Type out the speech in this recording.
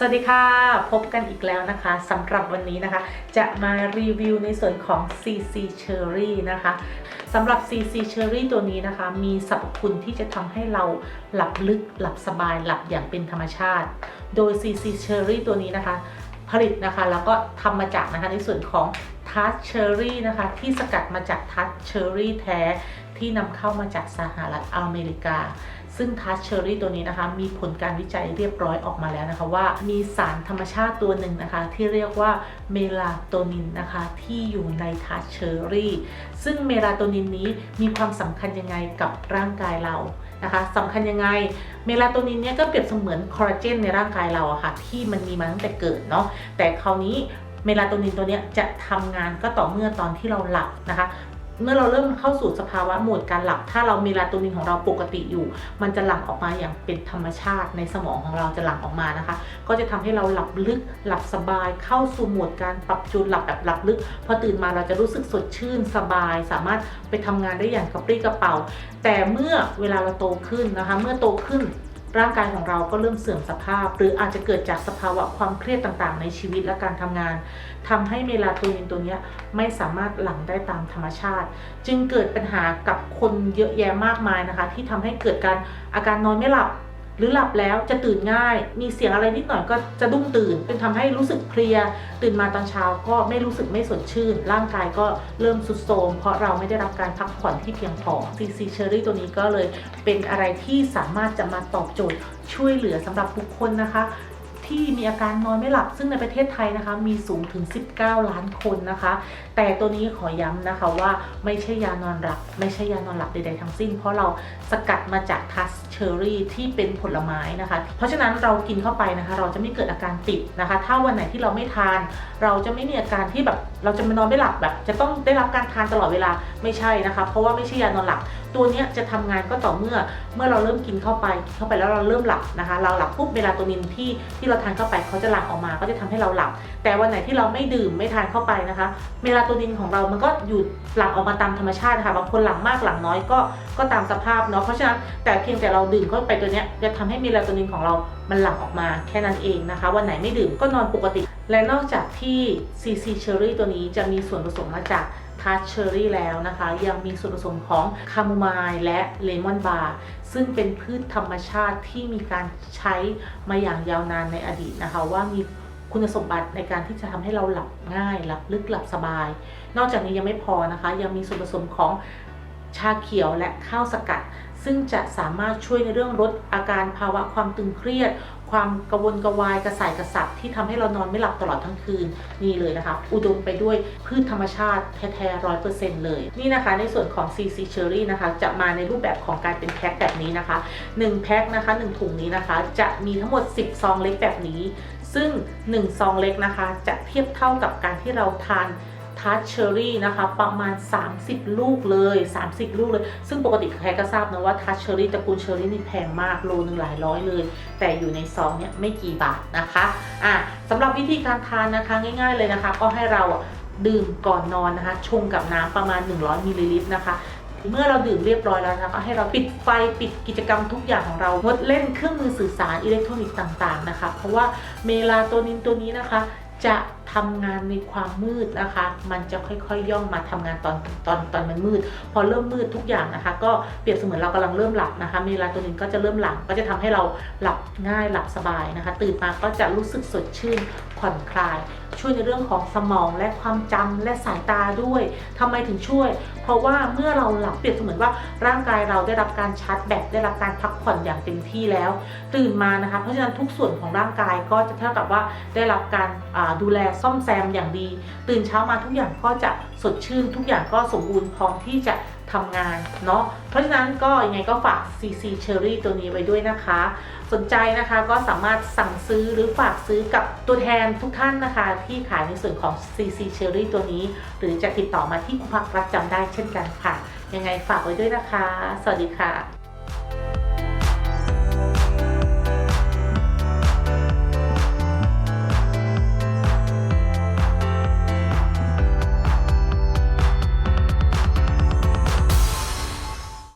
สวัสดีค่ะ พบกันอีกแล้วนะคะสำหรับวันนี้นะคะ จะมารีวิวในส่วนของ CC Cherry นะคะสำหรับ CC Cherry ตัวนี้นะคะ มีสรรพคุณที่จะทำให้เราหลับลึกหลับสบายหลับอย่างเป็นธรรมชาติ โดย CC Cherry ตัวนี้นะคะ ผลิตนะคะแล้วก็ทำมาจากนะคะในส่วนของทัชเชอรี่นะคะที่สกัดมาจากทัชเชอรี่แท้ ที่นำเข้ามาจากสหรัฐอเมริกา ซึ่งทัชเชอรี่ตัวนี้นะคะ มีผลการวิจัยเรียบร้อยออกมาแล้วนะคะว่ามีสารธรรมชาติตัวหนึ่งนะคะ ที่เรียกว่าเมลาโทนินนะคะที่อยู่ในทัชเชอรี่ ซึ่งเมลาโทนินนี้มีความสำคัญยังไงกับร่างกายเรานะคะสำคัญยังไง เมลาโทนินเนี่ยก็เปรียบเสมือนคอลลาเจนในร่างกายเราอะค่ะที่มันมีมาตั้งแต่เกิดเนาะแต่คราวนี้เมลาโทนินตัวเนี้ยจะทำงานก็ต่อเมื่อตอนที่เราหลับนะคะ เมื่อเราเริ่มเข้าสู่สภาวะโหมดการหลับ ถ้าเราเมลาโทนินของเราปกติอยู่ มันจะหลั่งออกมาอย่างเป็นธรรมชาติในสมองของเราจะหลั่งออกมานะคะ ก็จะทำให้เราหลับลึกหลับสบาย เข้าสู่โหมดการปรับจูนหลับแบบหลับลึก พอตื่นมาเราจะรู้สึกสดชื่นสบาย สามารถไปทำงานได้อย่างกระปรี้กระเป๋า แต่เมื่อเวลาเราโตขึ้นนะคะ เมื่อโตขึ้น ร่างกายของเราก็เริ่มเสื่อมสภาพ หรืออาจจะเกิดจากสภาวะความเครียดต่างๆ ในชีวิตและการทำงานทำให้เมลาโทนินตัวนี้ไม่สามารถหลั่งได้ตามธรรมชาติ จึงเกิดปัญหากับคนเยอะแยะมากมายนะคะ ที่ทำให้เกิดการอาการนอนไม่หลับ หรือหลับแล้วจะตื่นง่าย มีเสียงอะไรนิดหน่อยก็จะดุ้งตื่น เป็นทำให้รู้สึกเพลีย ตื่นมาตอนเช้าก็ไม่รู้สึกไม่สดชื่น ร่างกายก็เริ่มสุดโทมเพราะเราไม่ได้รับการพักผ่อนที่เพียงพอซีซีเชอรี่ตัวนี้ก็เลยเป็นอะไรที่สามารถจะมาตอบโจทย์ช่วยเหลือสำหรับบุคคลนะคะ ที่มีอาการนอนไม่หลับ ซึ่งในประเทศไทยนะคะ มีสูงถึง 19 ล้านคนนะคะ แต่ตัวนี้ขอย้ำนะคะว่าไม่ใช่ยานอนหลับ ไม่ใช่ยานอนหลับใดๆทั้งสิ้น เพราะเราสกัดมาจากทัสเชอรี่ที่เป็นผลไม้นะคะ เพราะฉะนั้นเรากินเข้าไปนะคะ เราจะไม่เกิดอาการติดนะคะ ถ้าวันไหนที่เราไม่ทาน เราจะไม่มีอาการที่แบบเราจะมานอนไม่หลับแบบ จะต้องได้รับการทานตลอดเวลาไม่ใช่นะคะ เพราะว่าไม่ใช่ยานอนหลับตัวนี้จะทำงานก็ต่อเมื่อเมื่อเราเริ่มกินเข้าไปกินเข้าไปแล้วเราเริ่มหลับนะคะ เราหลับปุ๊บเมลาโทนินที่ที่เราทานเข้าไปเขาจะหลั่งออกมา ก็จะทำให้เราหลับ แต่วันไหนที่เราไม่ดื่มไม่ทานเข้าไปนะคะเมลาโทนินของเรามันก็อยู่หลั่งออกมาตามธรรมชาตินะคะบางคนหลั่งมากหลั่งน้อยก็ก็ตามสภาพเนาะเพราะฉะนั้นแต่เพียงแต่เราดื่มเข้าไปตัวนี้จะทำให้เมลาโทนินของเรามันหลั่งออกมาแค่นั้นเองนะคะ วันไหนไม่ดื่มก็นอนปกติ และนอกจากที่ CC Cherry ตัวนี้จะมีส่วนผสมมาจาก ทัชเชอรี่แล้วนะคะ ยังมีส่วนผสมของคาโมไมล์และเลมอนบาร์ซึ่งเป็นพืชธรรมชาติที่มีการใช้มาอย่างยาวนานในอดีตนะคะ ว่ามีคุณสมบัติในการที่จะทำให้เราหลับง่าย หลับลึกหลับสบาย นอกจากนี้ยังไม่พอนะคะ ยังมีส่วนผสมของชาเขียวและข้าวสกัด ซึ่งจะสามารถช่วยในเรื่องลดอาการภาวะความตึงเครียด ความกระวนกระวายกระส่ายกระสับที่ทำให้เรานอนไม่หลับตลอดทั้งคืนนี่เลยนะคะ อุดมไปด้วยพืชธรรมชาติแท้ๆร้อยเปอร์เซ็นต์เลย นี่นะคะในส่วนของ CC Cherry นะคะจะมาในรูปแบบของการเป็นแพ็คแบบนี้นะคะ1แพ็คนะคะ1ถุงนี้นะคะ จะมีทั้งหมด 10 ซองเล็กแบบนี้ ซึ่ง 1 ซองเล็กนะคะ จะเทียบเท่ากับการที่เราทาน ทัชเชอรี่นะคะ ประมาณ 30 ลูกเลย 30 ลูกเลย ซึ่งปกติใครก็ทราบนะว่าทัชเชอรี่ตระกูลเชอรี่นี่แพงมากโลนึงหลายร้อยเลย แต่อยู่ในซองเนี่ยไม่กี่บาทนะคะอะสำหรับวิธีการทานนะคะง่าย ๆเลยนะคะ ก็ให้เราดื่มก่อนนอนนะคะ ชงกับน้ำประมาณ 100มิลลิลิตรนะคะเมื่อเราดื่มเรียบร้อยแล้วนะคะก็ให้เราปิดไฟปิดกิจกรรมทุกอย่างของเรางดเล่นเครื่องมือสื่อสารอิเล็กทรอนิกส์ต่าง ๆ นะคะ เพราะว่าเมลาโทนินตัวนี้นะคะ จะ ทำงานในความมืดนะคะ มันจะค่อยๆย่องมาทำงานตอนตอนตอนมันมืด พอเริ่มมืดทุกอย่างนะคะ ก็เปรียบเสมือนเรากำลังเริ่มหลับนะคะเมลาโทนินก็จะเริ่มหลับก็จะทำให้เราหลับง่ายหลับสบายนะคะ ตื่นมาก็จะรู้สึกสดชื่นผ่อนคลาย ช่วยในเรื่องของสมองและความจำและสายตาด้วยทำไมถึงช่วย เพราะว่าเมื่อเราหลับเปรียบเสมือนว่าร่างกายเราได้รับการชาร์จแบตได้รับการพักผ่อนอย่างเต็มที่แล้ว ตื่นมานะคะ เพราะฉะนั้นทุกส่วนของร่างกายก็จะเท่ากับว่าได้รับการดูแลซ่อมแซมอย่างดี ตื่นเช้ามาทุกอย่างก็จะสดชื่น ทุกอย่างก็สมบูรณ์พร้อมที่จะทำงานเนาะเพราะฉะนั้นก็ยังไงก็ฝาก CC Cherry ตัวนี้ไว้ด้วยนะคะ สนใจนะคะก็สามารถสั่งซื้อหรือฝากซื้อกับตัวแทนทุกท่านนะคะ ที่ขายในส่วนของ CC Cherry ตัวนี้ หรือจะติดต่อมาที่คุณพักรักจำได้เช่นกันค่ะ ยังไงฝากไว้ด้วยนะคะ สวัสดีค่ะ